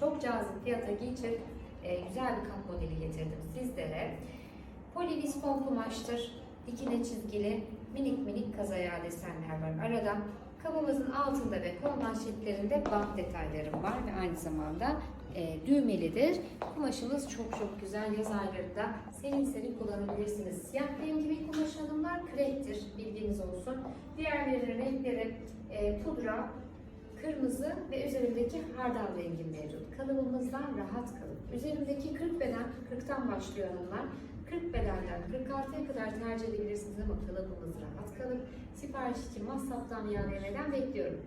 çok cazip fiyata geçir e, güzel bir kat modeli getirdim sizlere. Poliviskon kumaştır. Dikine çizgili minik minik kazaya desenler var arada. Kabımızın altında ve kol manşetlerinde bant detaylarım var ve aynı zamanda e, düğmelidir. Kumaşımız çok çok güzel. Yaz aylarında serin serin kullanabilirsiniz. Siyah rengi bir kumaş hanımlar kreptir. Bilginiz olsun. Diğerleri renkleri e, pudra, kırmızı ve üzerindeki hardal rengi mevcut. Kalıbımızdan rahat kalıp. Üzerimdeki 40 beden, 40'tan başlıyor hanımlar. 40 bedenden 46'ya kadar tercih edebilirsiniz ama kalıbımız rahat kalıp sipariş için WhatsApp'tan ya DM'den bekliyorum.